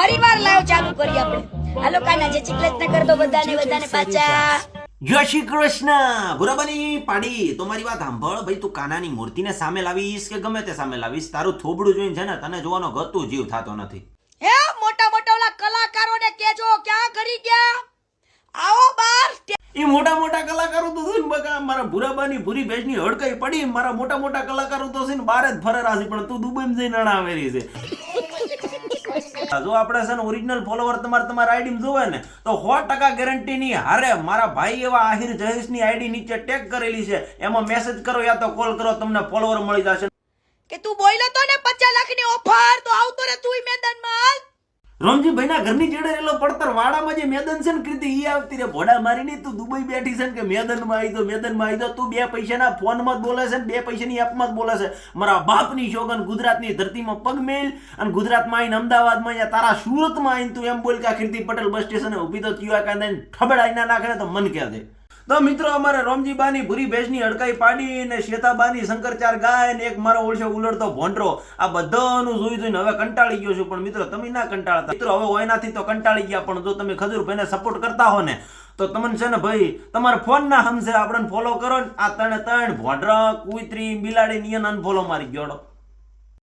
ફરી લાઈવ ચાલુ કરી આપણે. હાલો કાના જે ચિકલેટ ને કરતો બધાને બધાને પાછા. જય શ્રી કૃષ્ણ. બરાબરની પાડી તો મારી વાત સાંભળ. ભાઈ તું કાનાની મૂર્તિને સામે લાવીશ કે ગમે તે સામે લાવીશ? તારું થોબડું જોઈને છે ને તને જોવાનો ગતું જીવ થતો નથી. હે મોટા મોટા ઓલા કલાકારોને કેજો ક્યાં કરી ગયા? આવો બાર. એ મોટા મોટા કલાકારો તો છે ને બકા મારા ભૂરાબાની ભૂરી ભેજની હડકાઈ પડી. મારા મોટા મોટા કલાકારો તો છે ને બાર જ ફરે છે પણ તું દુબઈમાં જઈને અણાવેરી છે. જો આપણે છે ને ઓરિજિનલ ફોલોવર તમારે તમારા આઈડી જોવે ને, તો સો ટકા ગેરંટી ની હારે મારા ભાઈ એવા આહિર જયેશની આઈડી નીચે ટેગ કરેલી છે. એમાં મેસેજ કરો યા તો કોલ કરો, તમને ફોલોવર મળી જશે. કે તું બોલ્યો તો ને પચાસ લાખની ઓફર તો આવતો રે તું રમજીભાઈ ના ઘરની જેડે રહેલો પડતર વાડામાં જે મેદન છે ને કૃતિ ઈ આવતી રે ભોડા મારીને તું દુબઈ બેઠી છે ને કે મેદનમાં આવી દો મેદનમાં આવી દો તું બે પૈસાના ફોનમાં જ બોલે છે ને, બે પૈસાની એપમાં જ બોલે છે. મારા બાપની શોગન ગુજરાતની ધરતીમાં પગ મેલ અને ગુજરાતમાં આવીને અમદાવાદમાં અહીંયા તારા સુરતમાં આવીને તું એમ બોલ કે કીર્તિ પટેલ બસ સ્ટેશને ઊભી તો થયું કાંદે ઠબડાઈ ના નાખે તો મન કહે દે તો મિત્રો, અમારે રોમજીબાની ભૂરી ભેજની અડકાઈ પાડી ને શ્વેતાબાની શંકરચાર ગાય ને એક મારો ઓળશે ઉલડતો ભોંડરો. આ બધાનું જોઈ જોઈને હવે કંટાળી ગયો છું, પણ મિત્રો, તમે ના કંટાળતા. મિત્રો, હવે એનાથી તો કંટાળી ગયા, પણ જો તમે ખજૂરભાઈને સપોર્ટ કરતા હો ને, તો તમને છે ને ભાઈ, તમારા ફોન ના સમજે આપણને ફોલો કરો ને. આ ત્રણે ત્રણ ભોંડરા કુતરી બિલાડી નિયન અનફોલો મારી ગયોડો